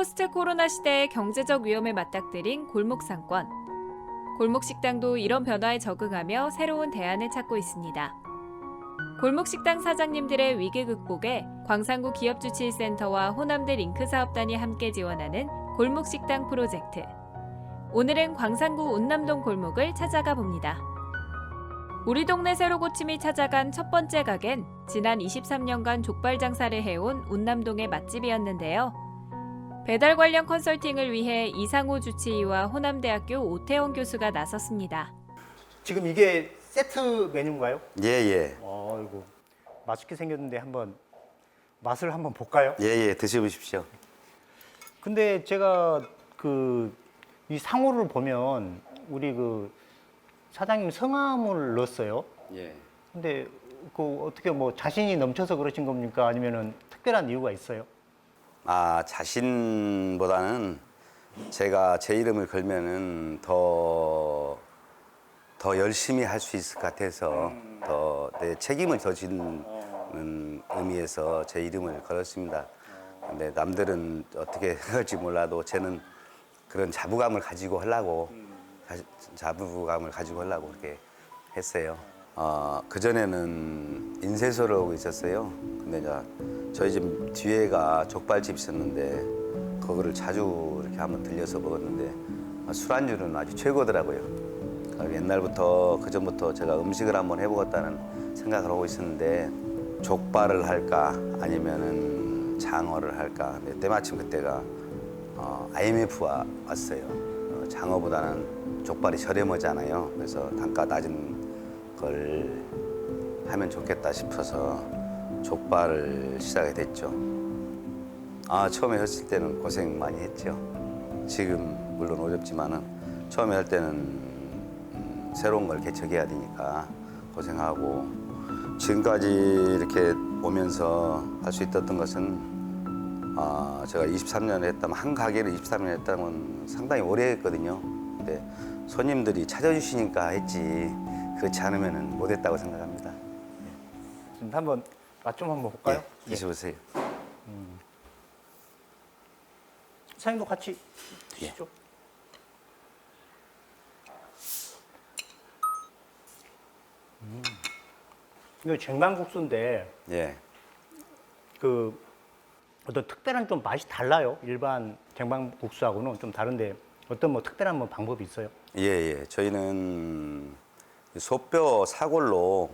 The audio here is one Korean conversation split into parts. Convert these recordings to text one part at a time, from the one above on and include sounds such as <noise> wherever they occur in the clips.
포스트 코로나 시대의 경제적 위험에 맞닥뜨린 골목 상권. 골목 식당도 이런 변화에 적응하며 새로운 대안을 찾고 있습니다. 골목 식당 사장님들의 위기 극복에 광산구 기업주치센터와 호남대 링크 사업단이 함께 지원하는 골목 식당 프로젝트. 오늘은 광산구 운남동 골목을 찾아가 봅니다. 우리 동네 새로 고침이 찾아간 첫 번째 가게는 지난 23년간 족발 장사를 해온 운남동의 맛집이었는데요. 배달 관련 컨설팅을 위해 이상호 주치의와 호남대학교 오태원 교수가 나섰습니다. 지금 이게 세트 메뉴인가요? 예, 예. 어, 이거 맛있게 생겼는데 한번 맛을 한번 볼까요? 예, 예. 드셔보십시오. 근데 제가 그 이 상호를 보면 우리 그 사장님 성함을 넣었어요. 예. 근데 그 어떻게 뭐 자신이 넘쳐서 그러신 겁니까? 아니면은 특별한 이유가 있어요? 아, 자신보다는 제가 제 이름을 걸면은 더, 더 열심히 할 수 있을 것 같아서 더 내 책임을 더 지는 의미에서 제 이름을 걸었습니다. 근데 남들은 어떻게 <laughs> 할지 몰라도 저는 그런 자부감을 가지고 하려고 자- 자부감을 가지고 하려고 그렇게 했어요. 어, 그전에는 인쇄소를 하고 있었어요. 근데 이제 저희 집 뒤에가 족발집 있었는데 그거를 자주 이렇게 한번 들려서 먹었는데 아, 술안주는 아주 최고더라고요. 그 옛날부터 그전부터 제가 음식을 한번 해보겠다는 생각을 하고 있었는데 족발을 할까 아니면은 장어를 할까. 근데 때마침 그때가 어, IMF가 왔어요. 어, 장어보다는 족발이 저렴하잖아요. 그래서 단가 낮은 걸 하면 좋겠다 싶어서 족발을 시작이 됐죠. 아 처음에 했을 때는 고생 많이 했죠. 지금 물론 어렵지만은 처음에 할 때는 음, 새로운 걸 개척해야 되니까 고생하고 지금까지 이렇게 오면서 할 수 있었던 것은 아, 제가 23년을 했다면 한 가게를 23년 했다면 상당히 오래 했거든요. 근데 손님들이 찾아주시니까 했지 그렇지 않으면 못했다고 생각합니다. 지금 한번 맛 좀 한번 볼까요? 예, 드셔보세요. 사장님도 같이 드시죠. 음. 이거 쟁반국수인데 예. 그 어떤 특별한 좀 맛이 달라요. 일반 쟁반국수하고는 좀 다른데 어떤 뭐 특별한 뭐 방법이 있어요? 예, 예. 저희는 소뼈 사골로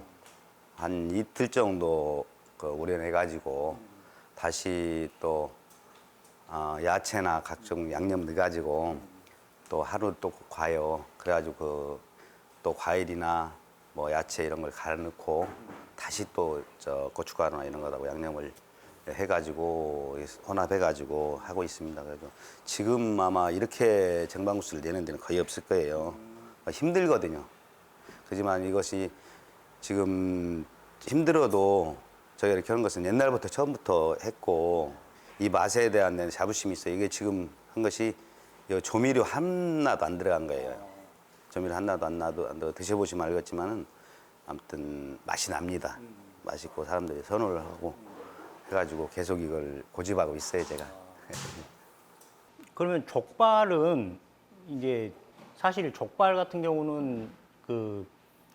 한 이틀 정도 그 우려내가지고 다시 또 어, 야채나 각종 양념 넣어가지고 또 하루 또 과요. 그래가지고 그 또 과일이나 뭐 야채 이런 걸 갈아 넣고 다시 또 저 고춧가루나 이런 거다고 양념을 해가지고 혼합해가지고 하고 있습니다. 그래서 지금 아마 이렇게 정방구수를 내는 데는 거의 없을 거예요. 힘들거든요. 그렇지만 이것이 지금 힘들어도 저희가 이렇게 하는 것은 옛날부터 처음부터 했고 이 맛에 대한 내 자부심이 있어요. 이게 지금 한 것이 이 조미료 하나도 안 들어간 거예요. 조미료 하나도 안 나도 안 들어 드셔보시면 알겠지만은 아무튼 맛이 납니다. 맛있고 사람들이 선호를 하고 해가지고 계속 이걸 고집하고 있어요 제가. 그러면 족발은 이제 사실 족발 같은 경우는 그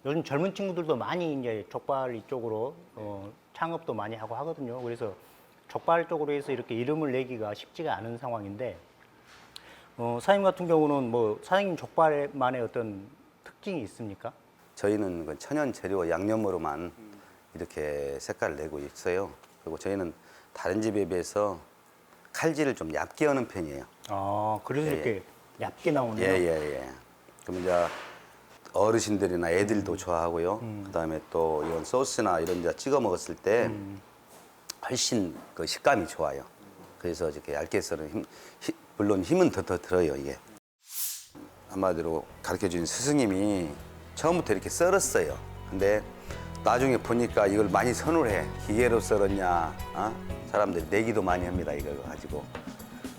요즘 젊은 친구들도 많이 이제 족발 이쪽으로 어, 창업도 많이 하고 하거든요. 그래서 족발 쪽으로 해서 이렇게 이름을 내기가 쉽지가 않은 상황인데 어, 사장님 같은 경우는 뭐 사장님 족발만의 어떤 특징이 있습니까? 저희는 그 천연 재료 양념으로만 이렇게 색깔을 내고 있어요. 그리고 저희는 다른 집에 비해서 칼질을 좀 얇게 하는 편이에요. 아 그래서 예, 이렇게 얇게 나오네요. 예, 예, 예. 그럼 이제 어르신들이나 애들도 좋아하고요. 그다음에 또 이런 소스나 이런 이제 찍어 먹었을 때 훨씬 그 식감이 좋아요. 그래서 이렇게 얇게 썰은 힘, 히- 물론 힘은 더, 더 들어요, 이게. 한마디로 가르쳐 준 스승님이 처음부터 이렇게 썰었어요. 근데 나중에 보니까 이걸 많이 선호해. 기계로 썰었냐, 어? 사람들이 내기도 많이 합니다, 이걸 가지고.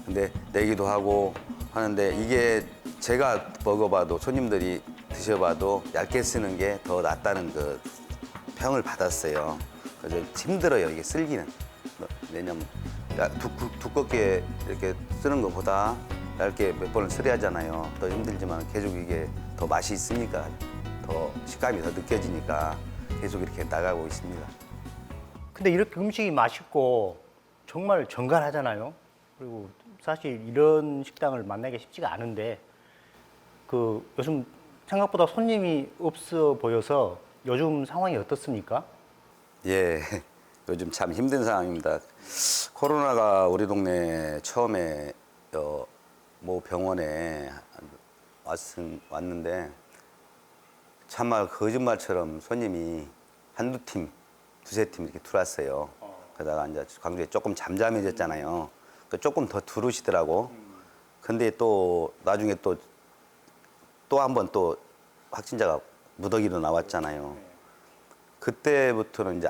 근데 내기도 하고 하는데 이게 제가 먹어봐도 손님들이 드셔봐도 얇게 쓰는 게 더 낫다는 그 평을 받았어요. 그래서 힘들어요 이게 쓸기는. 왜냐면 야, 두, 두껍게 이렇게 쓰는 것보다 얇게 몇 번을 처리하잖아요. 더 힘들지만 계속 이게 더 맛이 있으니까 더 식감이 더 느껴지니까 계속 이렇게 나가고 있습니다. 근데 이렇게 음식이 맛있고 정말 정갈하잖아요. 그리고 사실 이런 식당을 만나기 쉽지가 않은데 그 요즘 생각보다 손님이 없어 보여서 요즘 상황이 어떻습니까? 예, <laughs> 요즘 참 힘든 상황입니다. 코로나가 우리 동네 처음에 어, 모 병원에 왔, 왔는데 참말 거짓말처럼 손님이 한두 팀, 두세 팀 이렇게 들어왔어요. 그러다가 이제 광주에 조금 잠잠해졌잖아요. 그 조금 더 들어오시더라고. 근데 또 나중에 또 또 한 번 또 확진자가 무더기로 나왔잖아요. 그때부터는 이제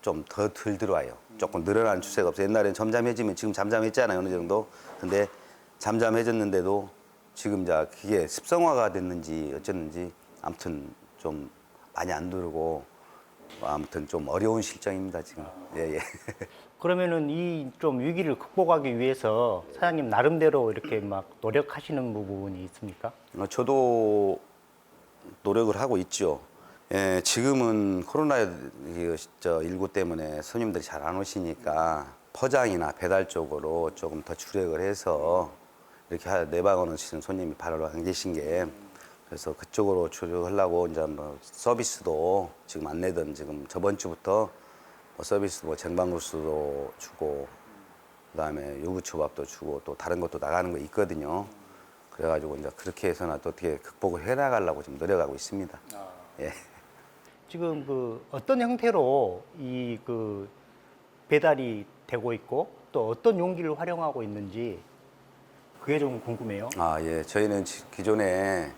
좀 더 덜 들어와요. 조금 늘어나는 추세가 없어요. 옛날엔 잠잠해지면 지금 잠잠했잖아요. 어느 정도. 근데 잠잠해졌는데도 지금 이제 그게 습성화가 됐는지 어쨌는지 아무튼 좀 많이 안 들고 아무튼 좀 어려운 실정입니다 지금. 예 예. <laughs> 그러면은 이 좀 위기를 극복하기 위해서 사장님 나름대로 이렇게 막 노력하시는 부분이 있습니까? 어, 저도 노력을 하고 있죠. 예, 지금은 코로나19 때문에 손님들이 잘 안 오시니까 포장이나 배달 쪽으로 조금 더 주력을 해서 이렇게 하- 내방 오시는 손님이 바로 안 계신 게 그래서 그쪽으로 주력하려고 이제 뭐 서비스도 지금 안 내던 지금 저번 주부터 뭐 서비스 뭐 쟁반국수도 주고 그다음에 유부초밥도 주고 또 다른 것도 나가는 거 있거든요. 그래가지고 이제 그렇게 해서는 또 어떻게 극복을 해 나가려고 지금 노력하고 있습니다. 예. 지금 그 어떤 형태로 이 그 배달이 되고 있고 또 어떤 용기를 활용하고 있는지 그게 좀 궁금해요. 아, 예. 저희는 지- 기존에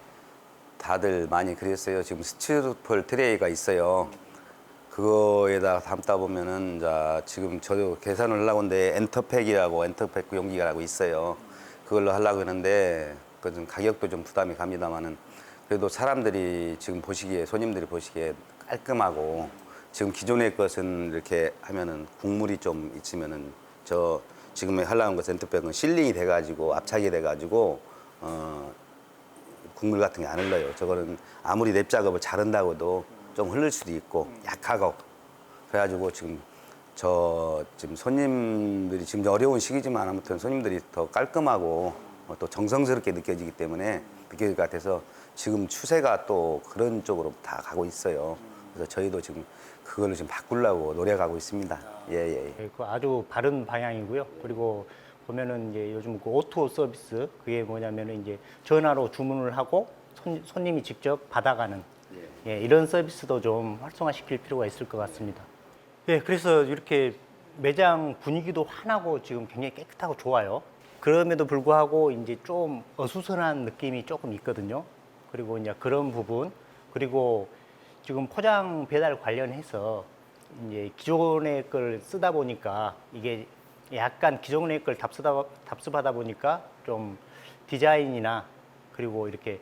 다들 많이 그랬어요. 지금 스티로폴 트레이가 있어요. 그거에다 담다 보면은 자 지금 저도 계산을 하려고 하는데 엔터팩이라고 엔터팩 용기가라고 있어요. 그걸로 하려고 하는데 그 좀 가격도 좀 부담이 갑니다만은 그래도 사람들이 지금 보시기에 손님들이 보시기에 깔끔하고 지금 기존의 것은 이렇게 하면은 국물이 좀 있으면은 저 지금 하려는 것 엔터팩은 실링이 돼가지고 압착이 돼가지고 어 국물 같은 게 안 흘러요. 저거는 아무리 랩 작업을 잘한다고도 좀 흐를 수도 있고 약하고 그래가지고 지금 저 지금 손님들이 지금 어려운 시기지만 아무튼 손님들이 더 깔끔하고 어, 또 정성스럽게 느껴지기 때문에 느껴질 것 같아서 지금 추세가 또 그런 쪽으로 다 가고 있어요. 그래서 저희도 지금 그걸로 지금 바꾸려고 노력하고 있습니다. 예, 예, 예. 네, 그 아주 바른 방향이고요. 그리고 보면은 이제 요즘 그 오토 서비스 그게 뭐냐면은 이제 전화로 주문을 하고 손, 손님이 직접 받아가는 예, 이런 서비스도 좀 활성화시킬 필요가 있을 것 같습니다. 예, 그래서 이렇게 매장 분위기도 환하고 지금 굉장히 깨끗하고 좋아요. 그럼에도 불구하고 이제 좀 어수선한 느낌이 조금 있거든요. 그리고 이제 그런 부분 그리고 지금 포장 배달 관련해서 이제 기존의 걸 쓰다 보니까 이게 약간 기존의 걸 답습하다, 답습하다 보니까 좀 디자인이나 그리고 이렇게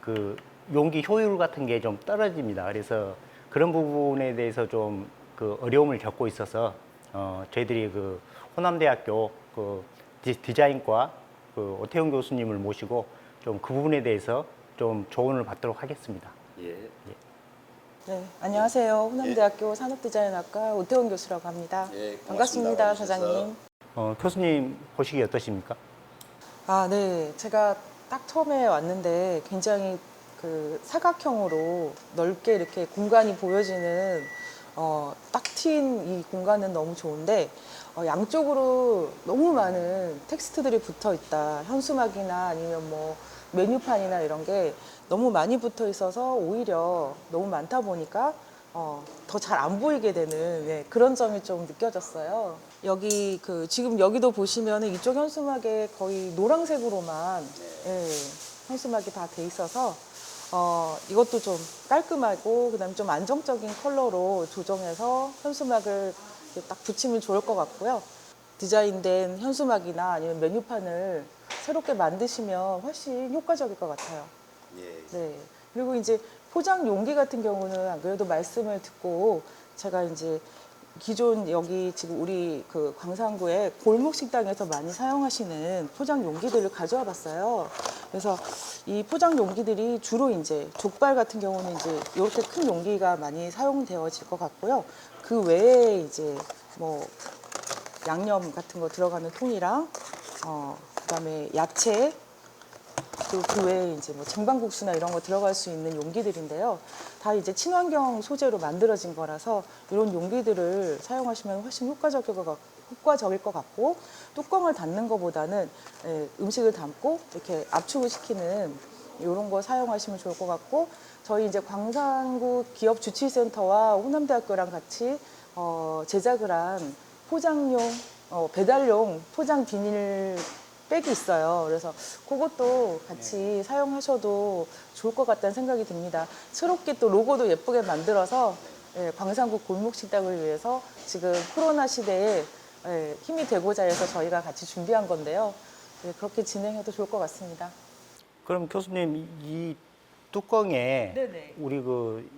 그 용기 효율 같은 게 좀 떨어집니다. 그래서 그런 부분에 대해서 좀 그 어려움을 겪고 있어서 어 저희들이 그 호남대학교 그 디- 디자인과 그 오태훈 교수님을 모시고 좀 그 부분에 대해서 좀 조언을 받도록 하겠습니다. 예. 네, 안녕하세요. 호남대학교 산업디자인학과 오태원 교수라고 합니다. 예. 반갑습니다, 와주셔서. 사장님. 어, 교수님 보시기 어떠십니까? 아, 네. 제가 딱 처음에 왔는데 굉장히 그 사각형으로 넓게 이렇게 공간이 보여지는 어, 딱 트인 이 공간은 너무 좋은데 어, 양쪽으로 너무 많은 텍스트들이 붙어 있다. 현수막이나 아니면 뭐 메뉴판이나 이런 게 너무 많이 붙어 있어서 오히려 너무 많다 보니까 어, 더 잘 안 보이게 되는 예, 그런 점이 좀 느껴졌어요. 여기 그 지금 여기도 보시면은 이쪽 현수막에 거의 노란색으로만 예, 현수막이 다 돼 있어서 어, 이것도 좀 깔끔하고 그다음에 좀 안정적인 컬러로 조정해서 현수막을 딱 붙이면 좋을 것 같고요. 디자인된 현수막이나 아니면 메뉴판을 새롭게 만드시면 훨씬 효과적일 것 같아요. 예. 네. 그리고 이제 포장 용기 같은 경우는 안 그래도 말씀을 듣고 제가 이제 기존 여기 지금 우리 그 광산구에 골목 식당에서 많이 사용하시는 포장 용기들을 가져와 봤어요. 그래서 이 포장 용기들이 주로 이제 족발 같은 경우는 이제 이렇게 큰 용기가 많이 사용되어질 것 같고요. 그 외에 이제 뭐 양념 같은 거 들어가는 통이랑 어 그다음에 야채 그리고 그 외에 이제 뭐 쟁반국수나 이런 거 들어갈 수 있는 용기들인데요. 다 이제 친환경 소재로 만들어진 거라서 이런 용기들을 사용하시면 훨씬 효과적일 것, 같, 효과적일 것 같고 뚜껑을 닫는 것보다는 예, 음식을 담고 이렇게 압축을 시키는 이런 거 사용하시면 좋을 것 같고 저희 이제 광산구 기업 주치센터와 호남대학교랑 같이 어, 제작을 한 포장용 어, 배달용 포장 비닐 백이 있어요. 그래서 그것도 같이 사용하셔도 좋을 것 같다는 생각이 듭니다. 새롭게 또 로고도 예쁘게 만들어서 예, 광산구 골목 식당을 위해서 지금 코로나 시대에 예, 힘이 되고자 해서 저희가 같이 준비한 건데요. 예, 그렇게 진행해도 좋을 것 같습니다. 그럼 교수님 이- 이 뚜껑에 네네. 우리 그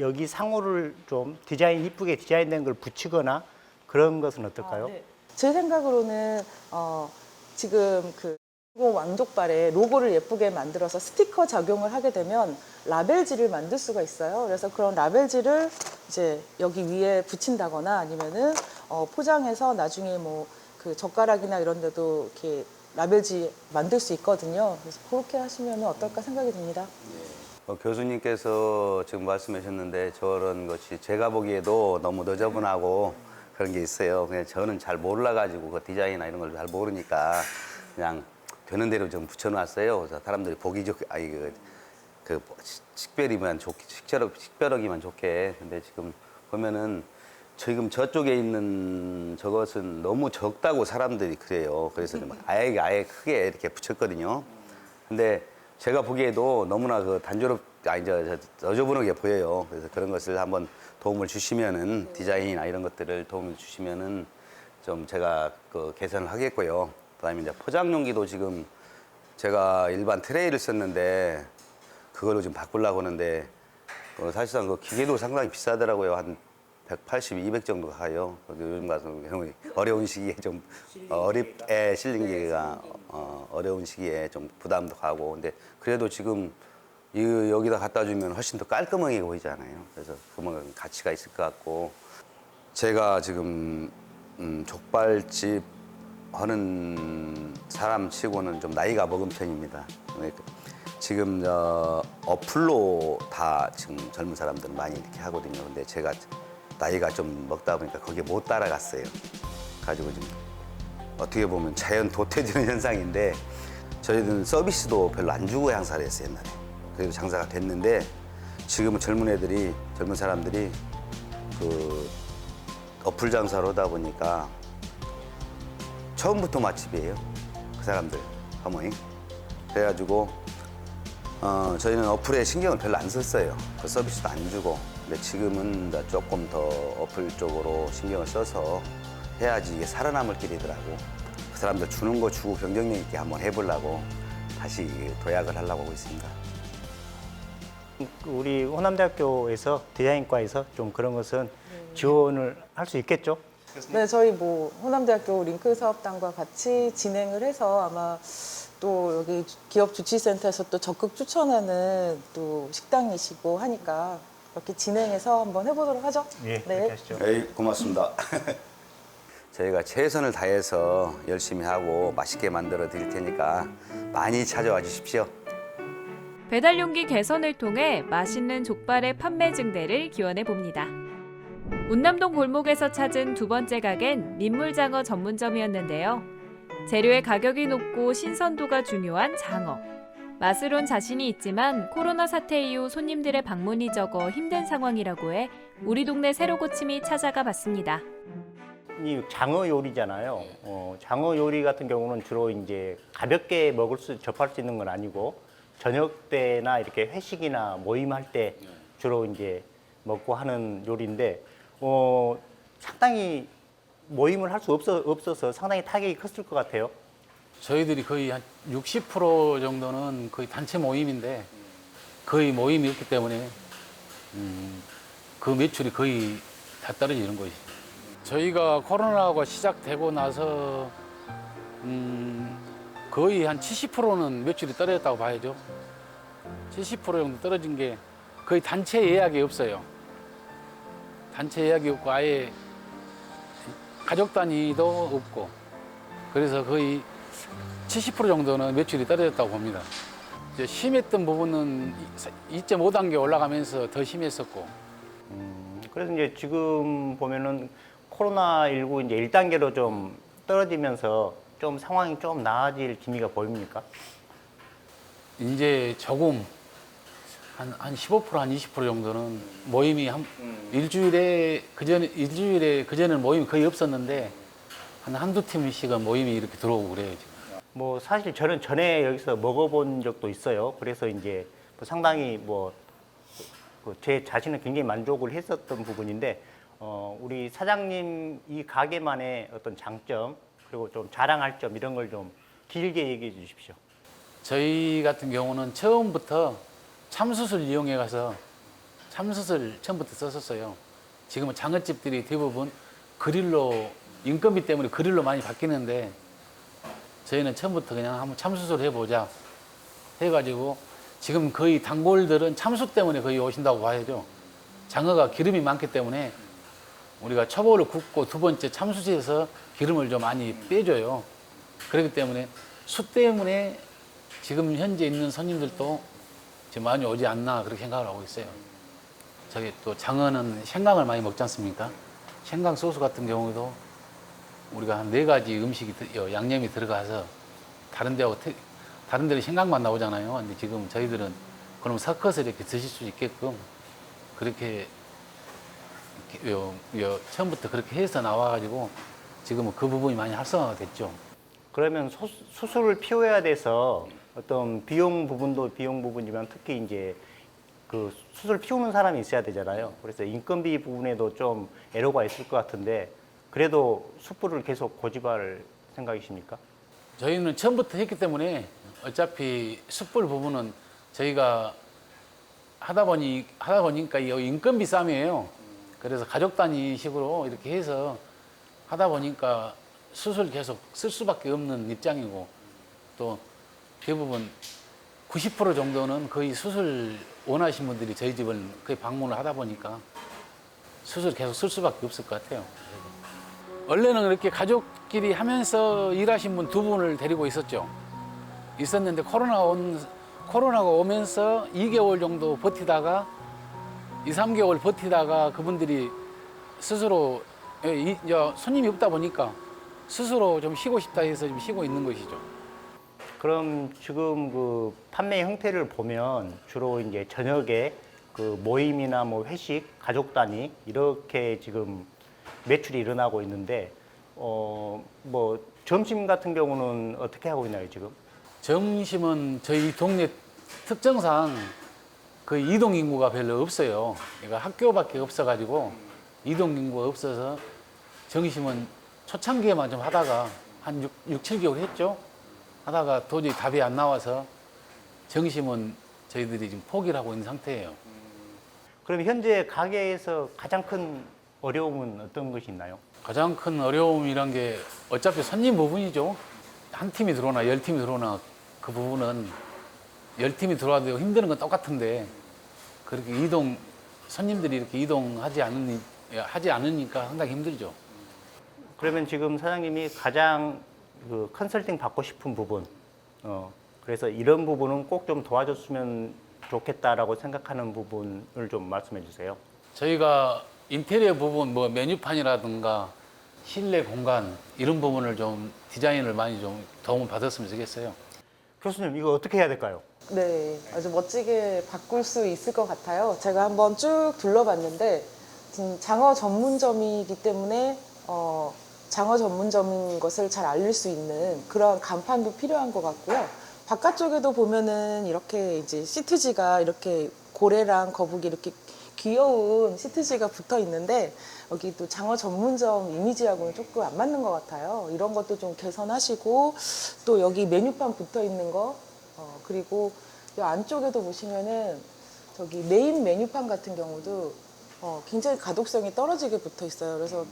여기 상호를 좀 디자인 이쁘게 디자인된 걸 붙이거나 그런 것은 어떨까요? 아, 네. 제 생각으로는 어, 지금 그 왕족발에 로고를 예쁘게 만들어서 스티커 작용을 하게 되면 라벨지를 만들 수가 있어요. 그래서 그런 라벨지를 이제 여기 위에 붙인다거나 아니면은 어, 포장해서 나중에 뭐 그 젓가락이나 이런 데도 이렇게 라벨지 만들 수 있거든요. 그래서 그렇게 하시면 어떨까 생각이 듭니다. 어, 교수님께서 지금 말씀하셨는데 저런 것이 제가 보기에도 너무 너저분하고 그런 게 있어요. 그냥 저는 잘 몰라가지고 그 디자인이나 이런 걸 잘 모르니까 그냥 되는 대로 좀 붙여놨어요. 그래서 사람들이 보기 좋게, 아니, 그, 그 식- 식별이면 좋게, 식별하기만 식별하기만 좋게. 근데 지금 보면은 지금 저쪽에 있는 저것은 너무 적다고 사람들이 그래요. 그래서 좀 아예 아예 크게 이렇게 붙였거든요. 근데 제가 보기에도 너무나 그 단조롭 저, 저 너저분하게 보여요. 그래서 그런 것을 한번 도움을 주시면은 디자인이나 이런 것들을 도움을 주시면은 좀 제가 그 개선을 하겠고요. 그다음에 이제 포장 용기도 지금 제가 일반 트레이를 썼는데 그걸로 좀 바꾸려고 하는데 어, 사실상 그 기계도 상당히 비싸더라고요. 한 180, 200 정도 가요. 그 요즘 같은 경우에 <laughs> 어려운 시기에 좀 어립에 실린 기계가 어, 어려운 시기에 좀 부담도 가고 근데 그래도 지금 이 여기다 갖다 주면 훨씬 더 깔끔하게 보이잖아요. 그래서 그만 가치가 있을 것 같고 제가 지금 음, 족발집 하는 사람 치고는 좀 나이가 먹은 편입니다. 네, 지금 저 어플로 다 지금 젊은 사람들은 많이 이렇게 하거든요. 근데 제가 나이가 좀 먹다 보니까 거기에 못 따라갔어요. 가지고 좀 어떻게 보면 자연 도태되는 <laughs> 현상인데 저희들은 서비스도 별로 안 주고 장사를 했어요 옛날에. 그래도 장사가 됐는데 지금은 젊은 애들이 젊은 사람들이 그 어플 장사를 하다 보니까 처음부터 맛집이에요. 그 사람들 어머니. 그래가지고 어, 저희는 어플에 신경을 별로 안 썼어요. 그 서비스도 안 주고. 근데 지금은 조금 더 어플 쪽으로 신경을 써서 해야지 이게 살아남을 길이더라고. 그 사람들 주는 거 주고 경쟁력 있게 한번 해보려고 다시 도약을 하려고 하고 있습니다. 우리 호남대학교에서 디자인과에서 좀 그런 것은 지원을 할 수 있겠죠? 네, 저희 뭐 호남대학교 링크 사업단과 같이 진행을 해서 아마 또 여기 기업 주치센터에서 또 적극 추천하는 또 식당이시고 하니까 이렇게 진행해서 한번 해보도록 하죠. 예, 네. 그렇게 하시죠. 에이, 고맙습니다. <laughs> 저희가 최선을 다해서 열심히 하고 맛있게 만들어 드릴 테니까 많이 찾아와 주십시오. 배달 용기 개선을 통해 맛있는 족발의 판매 증대를 기원해 봅니다. 운남동 골목에서 찾은 두 번째 가게는 민물장어 전문점이었는데요. 재료의 가격이 높고 신선도가 중요한 장어. 맛으론 자신이 있지만 코로나 사태 이후 손님들의 방문이 적어 힘든 상황이라고 해 우리 동네 새로 고침이 찾아가 봤습니다. 이 장어 요리잖아요. 어, 장어 요리 같은 경우는 주로 이제 가볍게 먹을 수 접할 수 있는 건 아니고 저녁 때나 이렇게 회식이나 모임할 때 주로 이제 먹고 하는 요리인데 어, 상당히 모임을 할 수 없어 없어서 상당히 타격이 컸을 것 같아요. 저희들이 거의 한 60% 정도는 거의 단체 모임인데 거의 모임이 없기 때문에 음, 그 매출이 거의 다다 떨어지는 것이. 저희가 코로나가 시작되고 나서 음, 거의 한 70%는 매출이 떨어졌다고 봐야죠. 70% 정도 떨어진 게 거의 단체 예약이 없어요. 단체 예약이 없고 아예 가족 단위도 없고 그래서 거의 70% 정도는 매출이 떨어졌다고 봅니다. 이제 심했던 부분은 2.5단계 올라가면서 더 심했었고 음, 그래서 이제 지금 보면은 코로나19 이제 1단계로 좀 떨어지면서 좀 상황이 좀 나아질 기미가 보입니까? 이제 조금 한, 한 15%, 한 20% 정도는 모임이 한 일주일에 그전 일주일에 그전에는 모임이 거의 없었는데 한 한두 팀씩은 모임이 이렇게 들어오고 그래요. 지금. 뭐 사실 저는 전에 여기서 먹어본 적도 있어요. 그래서 이제 뭐 상당히 뭐제 자신은 굉장히 만족을 했었던 부분인데 어, 우리 사장님 이 가게만의 어떤 장점 그리고 좀 자랑할 점 이런 걸 좀 길게 얘기해 주십시오. 저희 같은 경우는 처음부터 참숯을 이용해 가서 참숯을 처음부터 썼었어요. 지금은 장어집들이 대부분 그릴로 인건비 때문에 그릴로 많이 바뀌는데 저희는 처음부터 그냥 한번 참숯을 해보자 해가지고 지금 거의 단골들은 참숯 때문에 거의 오신다고 봐야죠. 장어가 기름이 많기 때문에 우리가 초보를 굽고 두 번째 참숯에서 기름을 좀 많이 빼줘요. 그렇기 때문에 숯 때문에 지금 현재 있는 손님들도 지금 많이 오지 않나 그렇게 생각을 하고 있어요. 저기 또 장어는 생강을 많이 먹지 않습니까? 생강 소스 같은 경우도 우리가 한 네 가지 음식이 들- 어, 양념이 들어가서 다른 데하고 태- 다른 데는 생강만 나오잖아요. 근데 지금 저희들은 그럼 섞어서 이렇게 드실 수 있게끔 그렇게 요, 요 처음부터 그렇게 해서 나와가지고 지금은 그 부분이 많이 활성화가 됐죠. 그러면 소- 수술을 피워야 돼서 어떤 비용 부분도 비용 부분이지만 특히 이제 그 수술 피우는 사람이 있어야 되잖아요. 그래서 인건비 부분에도 좀 애로가 있을 것 같은데 그래도 숯불을 계속 고집할 생각이십니까? 저희는 처음부터 했기 때문에 어차피 숯불 부분은 저희가 하다 보니 하다 보니까 이 인건비 싸움이에요. 그래서 가족 단위식으로 이렇게 해서 하다 보니까 숯을 계속 쓸 수밖에 없는 입장이고 또 대부분 90% 정도는 거의 숯을 원하신 분들이 저희 집을 거의 방문을 하다 보니까 숯을 계속 쓸 수밖에 없을 것 같아요. 원래는 그렇게 가족끼리 하면서 일하신 분 두 분을 데리고 있었죠. 있었는데 코로나 온 코로나가 오면서 2개월 정도 버티다가 2, 3개월 버티다가 그분들이 스스로 예, 손님이 없다 보니까 스스로 좀 쉬고 싶다 해서 좀 쉬고 있는 것이죠. 그럼 지금 그 판매 형태를 보면 주로 이제 저녁에 그 모임이나 뭐 회식, 가족 단위 이렇게 지금 매출이 일어나고 있는데 어 뭐 점심 같은 경우는 어떻게 하고 있나요 지금? 점심은 저희 동네 특정상 그 이동 인구가 별로 없어요. 그러니까 학교밖에 없어가지고 이동 인구가 없어서 점심은 초창기에만 좀 하다가 한 6, 6 7개월 했죠. 하다가 도저히 답이 안 나와서 점심은 저희들이 지금 포기를 하고 있는 상태예요. 그럼 현재 가게에서 가장 큰 어려움은 어떤 것이 있나요? 가장 큰 어려움이란 게 어차피 손님 부분이죠. 한 팀이 들어오나 열 팀이 들어오나 그 부분은 열 팀이 들어와도 힘드는 건 똑같은데 그렇게 이동 손님들이 이렇게 이동하지 않으니 하지 않으니까 상당히 힘들죠. 그러면 지금 사장님이 가장 그 컨설팅 받고 싶은 부분, 어, 그래서 이런 부분은 꼭 좀 도와줬으면 좋겠다라고 생각하는 부분을 좀 말씀해 주세요. 저희가 인테리어 부분 뭐 메뉴판이라든가 실내 공간 이런 부분을 좀 디자인을 많이 좀 도움을 받았으면 좋겠어요. 교수님, 이거 어떻게 해야 될까요? 네, 아주 멋지게 바꿀 수 있을 것 같아요. 제가 한번 쭉 둘러봤는데 지금 장어 전문점이기 때문에 어, 장어 전문점인 것을 잘 알릴 수 있는 그런 간판도 필요한 것 같고요. 바깥쪽에도 보면은 이렇게 이제 시트지가 이렇게 고래랑 거북이 이렇게 귀여운 시트지가 붙어 있는데 여기 또 장어 전문점 이미지하고는 조금 안 맞는 것 같아요. 이런 것도 좀 개선하시고 또 여기 메뉴판 붙어 있는 거 어, 그리고 이 안쪽에도 보시면은 저기 메인 메뉴판 같은 경우도 어, 굉장히 가독성이 떨어지게 붙어 있어요. 그래서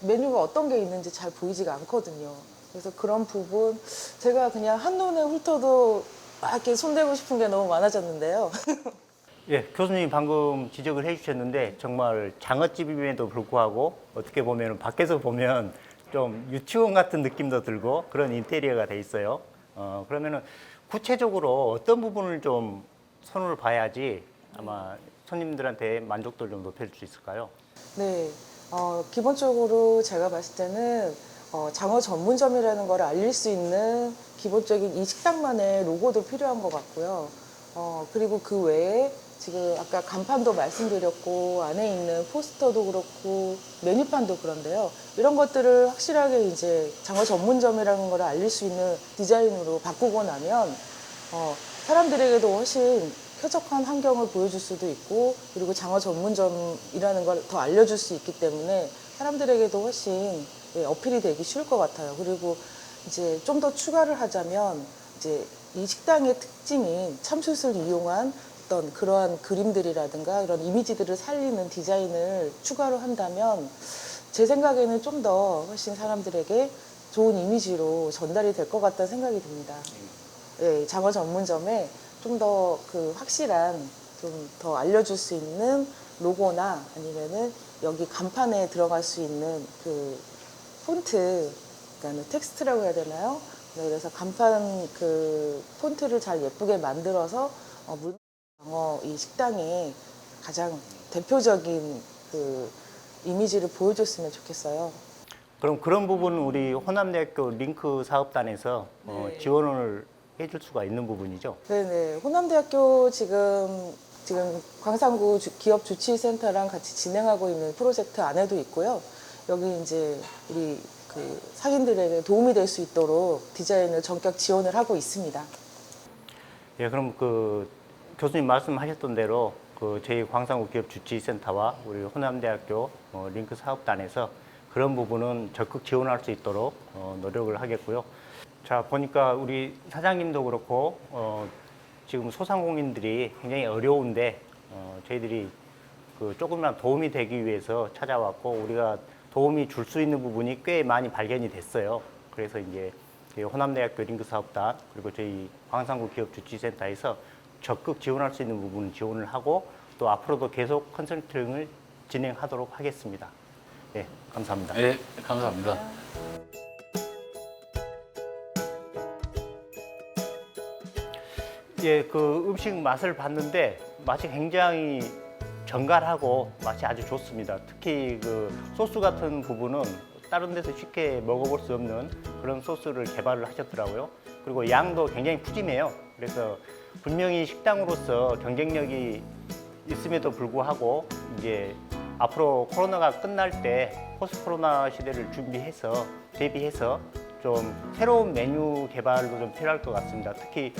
메뉴가 어떤 게 있는지 잘 보이지가 않거든요. 그래서 그런 부분 제가 그냥 한눈에 훑어도 막 이렇게 손대고 싶은 게 너무 많아졌는데요. <laughs> 예, 교수님이 방금 지적을 해주셨는데 정말 장어집임에도 불구하고 어떻게 보면 밖에서 보면 좀 유치원 같은 느낌도 들고 그런 인테리어가 돼 있어요. 어, 그러면은 구체적으로 어떤 부분을 좀 손을 봐야지 아마 손님들한테 만족도를 좀 높여줄 수 있을까요? 네, 어, 기본적으로 제가 봤을 때는 어, 장어 전문점이라는 걸 알릴 수 있는 기본적인 이 식당만의 로고도 필요한 것 같고요. 어, 그리고 그 외에 지금 아까 간판도 말씀드렸고 안에 있는 포스터도 그렇고 메뉴판도 그런데요. 이런 것들을 확실하게 이제 장어 전문점이라는 걸 알릴 수 있는 디자인으로 바꾸고 나면 어, 사람들에게도 훨씬 쾌적한 환경을 보여줄 수도 있고 그리고 장어 전문점이라는 걸 더 알려줄 수 있기 때문에 사람들에게도 훨씬 예, 어필이 되기 쉬울 것 같아요. 그리고 이제 좀 더 추가를 하자면 이제 이 식당의 특징인 참숯을 이용한 어떤 그러한 그림들이라든가 이런 이미지들을 살리는 디자인을 추가로 한다면 제 생각에는 좀 더 훨씬 사람들에게 좋은 이미지로 전달이 될 것 같다는 생각이 듭니다. 예, 장어 전문점에 좀 더 그 확실한 좀 더 알려줄 수 있는 로고나 아니면은 여기 간판에 들어갈 수 있는 그 폰트, 그러니까 텍스트라고 해야 되나요? 네, 그래서 간판 그 폰트를 잘 예쁘게 만들어서 어, 물장 어 이 식당의 가장 대표적인 그 이미지를 보여줬으면 좋겠어요. 그럼 그런 부분은 우리 호남대학교 링크 사업단에서 어, 지원을 해줄 수가 있는 부분이죠. 네네. 호남대학교 지금 지금 광산구 주- 기업 주치센터랑 같이 진행하고 있는 프로젝트 안에도 있고요. 여기 이제 우리 그 상인들에게 도움이 될 수 있도록 디자인을 전격 지원을 하고 있습니다. 예, 그럼 그 교수님 말씀하셨던 대로 그 저희 광산구 기업 주치센터와 우리 호남대학교 어, 링크 사업단에서 그런 부분은 적극 지원할 수 있도록 어, 노력을 하겠고요. 자 보니까 우리 사장님도 그렇고 어, 지금 소상공인들이 굉장히 어려운데 어, 저희들이 그 조금이라도 도움이 되기 위해서 찾아왔고 우리가 도움이 줄 수 있는 부분이 꽤 많이 발견이 됐어요. 그래서 이제 이 호남대학교 링크 사업단 그리고 저희 광산구 기업 주치센터에서 적극 지원할 수 있는 부분은 지원을 하고 또 앞으로도 계속 컨설팅을 진행하도록 하겠습니다. 네, 감사합니다. 네, 감사합니다. 예, 그 음식 맛을 봤는데 맛이 굉장히 정갈하고 맛이 아주 좋습니다. 특히 그 소스 같은 부분은 다른 데서 쉽게 먹어볼 수 없는 그런 소스를 개발을 하셨더라고요. 그리고 양도 굉장히 푸짐해요. 그래서 분명히 식당으로서 경쟁력이 있음에도 불구하고 이제 앞으로 코로나가 끝날 때 포스트 코로나 시대를 준비해서 대비해서 좀 새로운 메뉴 개발도 좀 필요할 것 같습니다. 특히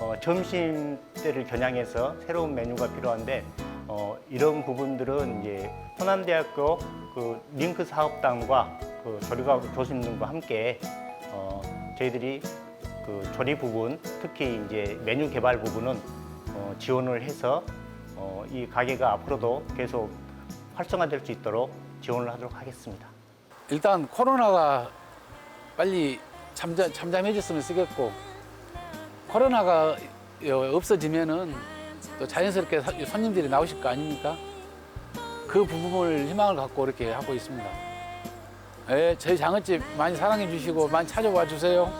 어, 점심 때를 겨냥해서 새로운 메뉴가 필요한데 어, 이런 부분들은 이제 호남대학교 그 링크 사업단과 그 조리과 교수님들과 함께 어, 저희들이 그 조리 부분, 특히 이제 메뉴 개발 부분은 어, 지원을 해서 어, 이 가게가 앞으로도 계속 활성화될 수 있도록 지원을 하도록 하겠습니다. 일단 코로나가 빨리 잠잠, 잠잠해졌으면 쓰겠고 코로나가 어, 없어지면은 또 자연스럽게 사- 손님들이 나오실 거 아닙니까? 그 부분을 희망을 갖고 이렇게 하고 있습니다. 네, 저희 장어집 많이 사랑해 주시고 많이 찾아와 주세요.